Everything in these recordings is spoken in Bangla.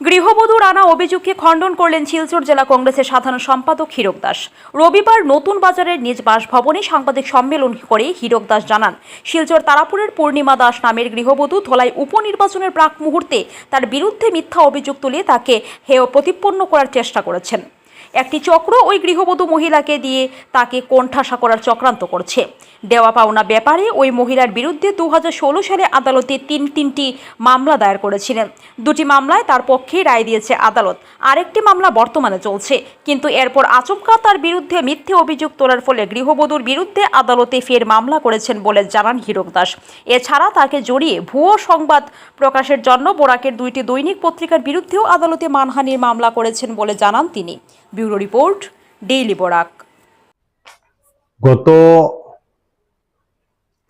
গৃহবধূর আনা অভিযোগকে খণ্ডন করলেন শিলচর জেলা কংগ্রেসের সাধারণ সম্পাদক হীরক দাস। রবিবার নতুন বাজারের নিজ বাসভবনে সাংবাদিক সম্মেলন করে হীরক দাস জানান, শিলচর তারাপুরের পূর্ণিমা দাস নামের গৃহবধূ ধলাই উপনির্বাচনের প্রাক মুহূর্তে তার বিরুদ্ধে মিথ্যা অভিযোগ তুলে তাকে হেয় প্রতিপন্ন করার চেষ্টা করেছেন। একটি চক্র ওই গৃহবধূ মহিলাকে দিয়ে তাকে কোণঠাসা করার চক্রান্ত করছে। দেওয়া পাওনা ব্যাপারে ওই মহিলার বিরুদ্ধে দুহাজার ষোলো সালে আদালতে তিন তিনটি মামলা দায়ের করেছিলেন। দুটি মামলায় তার পক্ষেই রায় দিয়েছে আদালত। আরেকটি মামলা বর্তমানে চলছে। কিন্তু এরপর আচমকা তার বিরুদ্ধে মিথ্যে অভিযোগ তোলার ফলে গৃহবধূর বিরুদ্ধে আদালতে ফের মামলা করেছেন বলে জানান হীরক দাস। এছাড়া তাকে জড়িয়ে ভুয়ো সংবাদ প্রকাশের জন্য বোরাকের দুইটি দৈনিক পত্রিকার বিরুদ্ধেও আদালতে মানহানির মামলা করেছেন বলে জানান তিনি। Bureau report, daily Borak. গত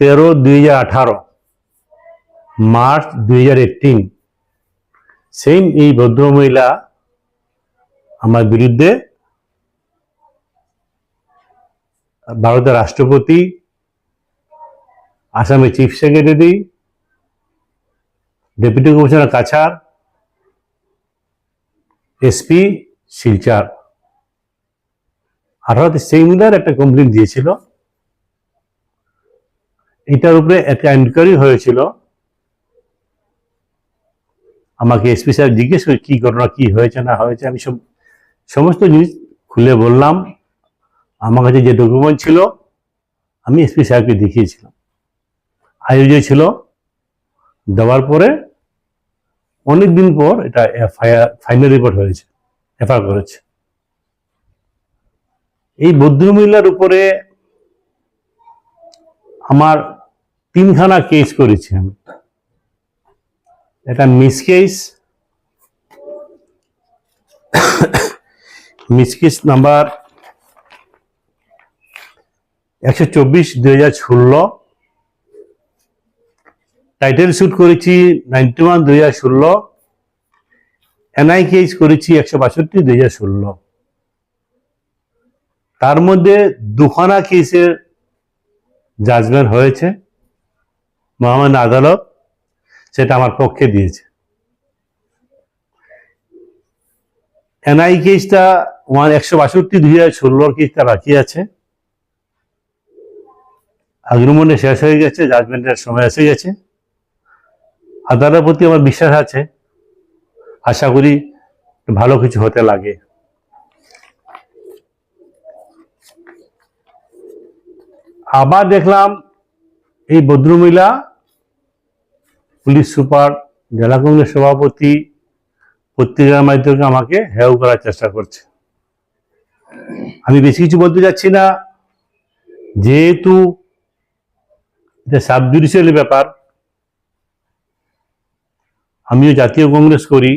তেরো দুই মার্চ দুই সেম এই ভদ্রমহিলা আমার বিরুদ্ধে ভারতের রাষ্ট্রপতি, আসামের chief secretary deputy commissioner Cachar SP Silchar আঠারোতে সেই মিলার একটা কমপ্লেন দিয়েছিল। এটার উপরে একটা এনকোয়ারি হয়েছিল। আমাকে এসপি সাহেব জিজ্ঞেস করে কি ঘটনা, কি হয়েছে, না হয়েছে, আমি সব, সমস্ত জিনিস খুলে বললাম। আমার কাছে যে ডকুমেন্ট ছিল, আমি এসপি সাহেবকে দেখিয়েছিলাম। আয়োজন ছিল। দেওয়ার পরে অনেক দিন পর এটা এফআইআর ফাইনাল রিপোর্ট হয়েছে এফআইআর করেছে। এই ভদ্রমহিলার উপরে আমার তিনখানা কেস করেছি আমি। এটা miss case miss case number একশো চব্বিশ, দুই হাজার ষোলো। টাইটেল শ্যুট করেছি নাইনটি ওয়ান দুই হাজার ষোলো। এনআই কেস করেছি একশো বাষট্টি, দুই হাজার ষোলো। তার মধ্যে দুখানা কেসের জাজমেন্ট হয়েছে। মহামান্য আদালত সেটা আমার পক্ষে দিয়েছে। এনআই কেসটা ওয়ান একশো বাষট্টি, দুই হাজার ষোলোর কেসটা বাকি আছে। আগ্রমণে শেষ হয়ে গেছে, জাজমেন্টের সময় এসে গেছে। আদালতের প্রতি আমার বিশ্বাস আছে। আশা করি ভালো কিছু হতে লাগে। আবার দেখলাম এই ভদ্রমহিলা পুলিশ সুপার, জেলা কংগ্রেস সভাপতি, পত্রিকার মাধ্যমে আমাকে হেউ করার চেষ্টা করছে। আমি বেশি কিছু বলতে যাচ্ছি না। যেহেতু এটা সাব জুডিশিয়ালি ব্যাপার, আমিও জাতীয় কংগ্রেস করি।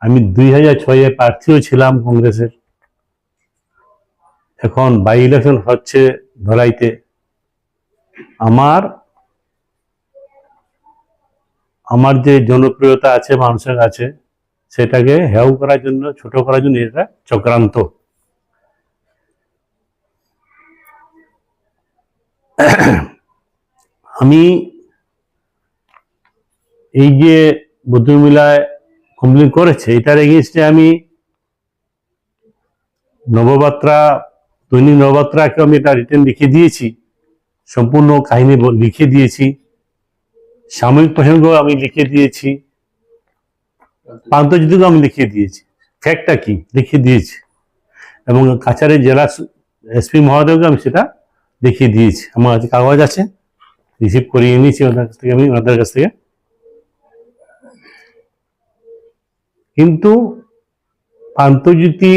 আমি দুই হাজার ছয়ে প্রার্থীও ছিলাম কংগ্রেসের। এখন বাই ইলেকশন হচ্ছে ধরাইতে। আমার আমার যে জনপ্রিয়তা আছে মানুষের কাছে, সেটাকে হেউ করার জন্য, ছোট করার জন্য এটা চক্রান্ত। আমি এই যে ভদ্রমহিলায় কমপ্লেন করেছে, এটার এগেনস্টে আমি নববাত্রা দৈনিক নববাত্রাকে আমি এটা রিটার্ন লিখে দিয়েছি। সম্পূর্ণ কাহিনী লিখে দিয়েছি। সাময়িক প্রসঙ্গ আমি লিখে দিয়েছি। প্রান্তজ্যোতিকেও আমি লিখে দিয়েছি। ফ্যাক্টটা কি? লিখে দিয়েছি। এবং কাছাড়ের জেলা এসপি মহোদয়কে আমি সেটা দেখিয়ে দিয়েছি। আমার কাছে কাগজ আছে। রিসিভ করিয়ে নিয়েছি ওনার কাছ থেকে আমি, ওনাদের কাছ থেকে। কিন্তু প্রান্তজ্যোতি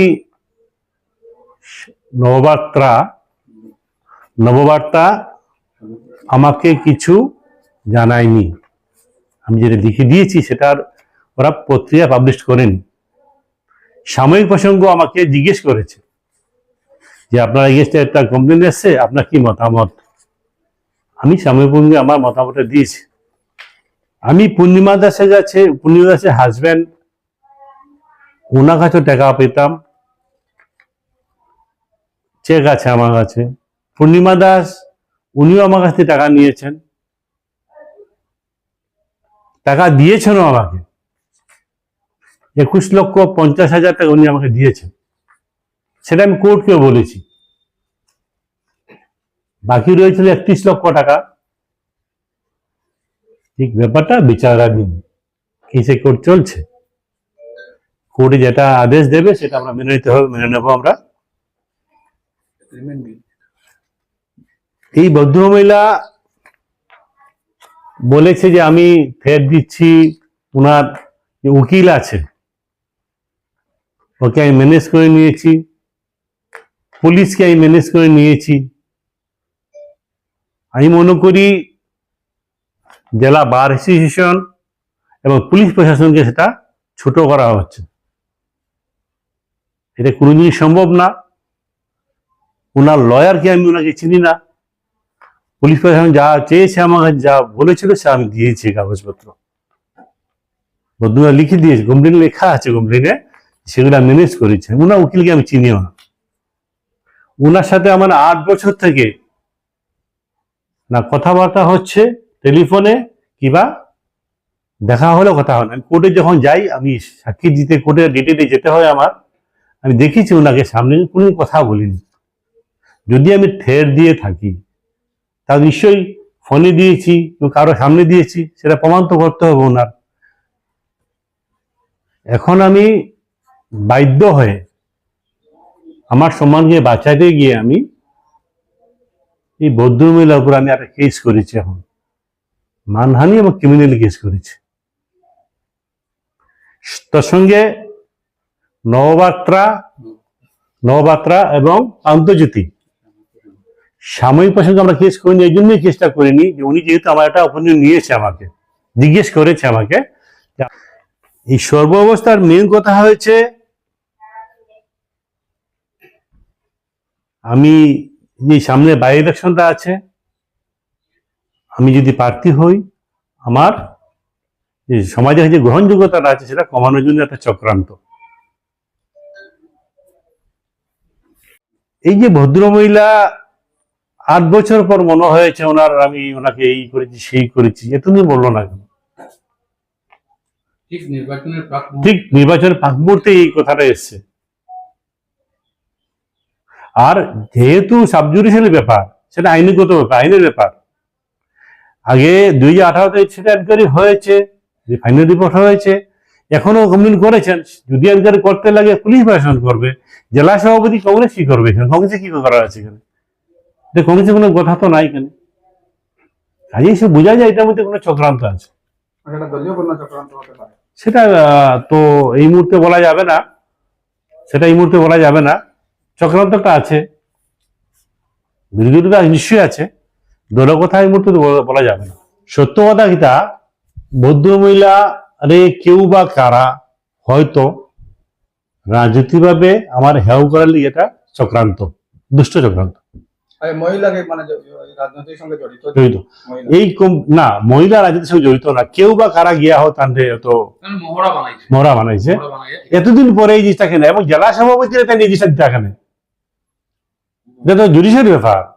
নববার্তা নববার্তা আমাকে কিছু জানায়নি। আমি যেটা লিখে দিয়েছি সেটার ওরা পত্রিকা পাবলিশ করেনি। সাময়িক প্রসঙ্গ আমাকে জিজ্ঞেস করেছে যে, আপনার এগেস্টে একটা কমপ্লেন এসছে? আপনার কি মতামত? আমি সাময়িক প্রসঙ্গে আমার মতামতটা দিয়েছি। আমি পূর্ণিমা দাসের কাছে, পূর্ণিমা দাসের হাজব্যান্ড ওনার কাছেও টাকা পেতাম। চেক আছে আমার কাছে। পূর্ণিমা দাস উনিও আমার কাছ থেকে টাকা নিয়েছেন। টাকা দিয়েছেনও আমাকে। একুশ লক্ষ পঞ্চাশ হাজার টাকা উনি আমাকে দিয়েছেন। সেটা আমি কোর্টকে বলেছি। বাকি রয়েছিল একত্রিশ লক্ষ টাকা। ঠিক ব্যাপারটা বিচারাধীন কেসে কোর্ট চলছে? কোর্টে যেটা আদেশ দেবে সেটা আমরা মেনে নিতে হবে, মেনে নেব আমরা। এই ভদ্রমহিলা বলেছে যে আমি ফের দিচ্ছি ওনার যে উকিল আছে ওকে আমি ম্যানেজ করে নিয়েছি, পুলিশকে আমি ম্যানেজ করে নিয়েছি। আমি মনে করি জেলা বার অ্যাসোসিয়েশন এবং পুলিশ প্রশাসনকে সেটা ছোট করা হচ্ছে। এটা কোনোদিনই সম্ভব না। ওনার লয়ারকে আমি ওনাকে চিনি না। পুলিশ প্রশাসন যা চেয়েছে আমাকে, যা বলেছিল সে আমি দিয়েছি কাগজপত্র। বন্ধুরা লিখে দিয়েছে কমপ্লেন লেখা আছে কমপ্লেনে সেগুলো ম্যানেজ করেছে। ওনার উকিলকে আমি চিনিও না। ওনার সাথে আমার আট বছর থেকে না কথাবার্তা হচ্ছে, টেলিফোনে কিবা দেখা হলেও কথা হয় না। আমি কোর্টে যখন যাই, আমি সাক্ষী দিতে, কোর্টে ডেটে যেতে হয় আমার, আমি দেখেছি ওনাকে সামনে, কোনো কথা বলিনি। যদি আমি ঠের দিয়ে থাকি তা নিশ্চয়ই ফোনে দিয়েছি কারও সামনে দিয়েছি, সেটা প্রমাণ তো করতে হবে ওনার। এখন আমি বাধ্য হয়ে আমার সম্মানকে বাঁচাতে গিয়ে আমি এই বৌদ্ধ মহিলার উপর আমি একটা কেস করেছি এখন। মানহানি এবং ক্রিমিনাল কেস করেছি। তার সঙ্গে নববাত্রা নববাত্রা এবং আন্তর্জাতি সাময়িক প্রসঙ্গে আমরা কেস করিনি, এই জন্যই কেসটা করিনি যে উনি যেহেতু আমার একটা অপিনিয়ন নিয়েছে আমাকে, জিজ্ঞেস করেছে আমাকে। এই সর্ব অবস্থার মেন কথা হয়েছে, আমি যে সামনে বাই ইলেকশনটা আছে, আমি যদি প্রার্থী হই, আমার যে সমাজের যে গ্রহণযোগ্যতাটা আছে, সেটা কমানোর জন্য একটা চক্রান্ত। এই যে ভদ্রমহিলা আট বছর পর মনে হয়েছে ওনার আমি ওনাকে এই করেছি সেই করেছি। এতদিন বলল না কেন? ঠিক নির্বাচনের প্রাক ঠিক নির্বাচনের পাক মুহূর্তে এই কথাটা এসছে। আর যেহেতু সাবজুডিশিয়াল ব্যাপার সেটা আইনগত ব্যাপার আইনের ব্যাপার। আগে দুই হাজার আঠারোতে সেটা এনকোয়ারি হয়েছে যে ফাইনাল রিপোর্ট হয়েছে। এখনও কমপ্লেন করেছেন যদি এনকোয়ারি করতে লাগে পুলিশ প্রশাসন করবে জেলা সভাপতি কংগ্রেস কি করবে এখানে কংগ্রেসে কি করার আছে এখানে? এটা কংগ্রেসের কোনো কথা তো নাই এখানে কাজেই সে বোঝা যায় এটার মধ্যে কোনো চক্রান্ত আছে। সেটা কোনো তো এই মুহূর্তে বলা যাবে না। সেটা এই মুহূর্তে বলা যাবে না। চক্রান্তটা আছে। বিরোধীটা নিশ্চয়ই আছে। দলের কথা এই মুহূর্তে বলা- যাবে না। সত্য কথা কিটা বৌদ্ধ মহিলা রে কেউ বা কারা হয়তো রাজনৈতিকভাবে আমার হেউ করার লিগে এটা চক্রান্ত দুষ্ট চক্রান্ত। মহিলাকে মানে রাজনীতির সঙ্গে জড়িত জড়িত। এই না মহিলা রাজনীতির সঙ্গে জড়িত না। কেউ বা কারা গিয়া তো বানাইছে। মরা বানাইছে। এতদিন পরে এই জিনিসটা কেন? এবং জেলা সভাপতিরা তাই এই জিনিসটা দেখা নেই এটা তো জুডিশিয়াল ব্যাপার।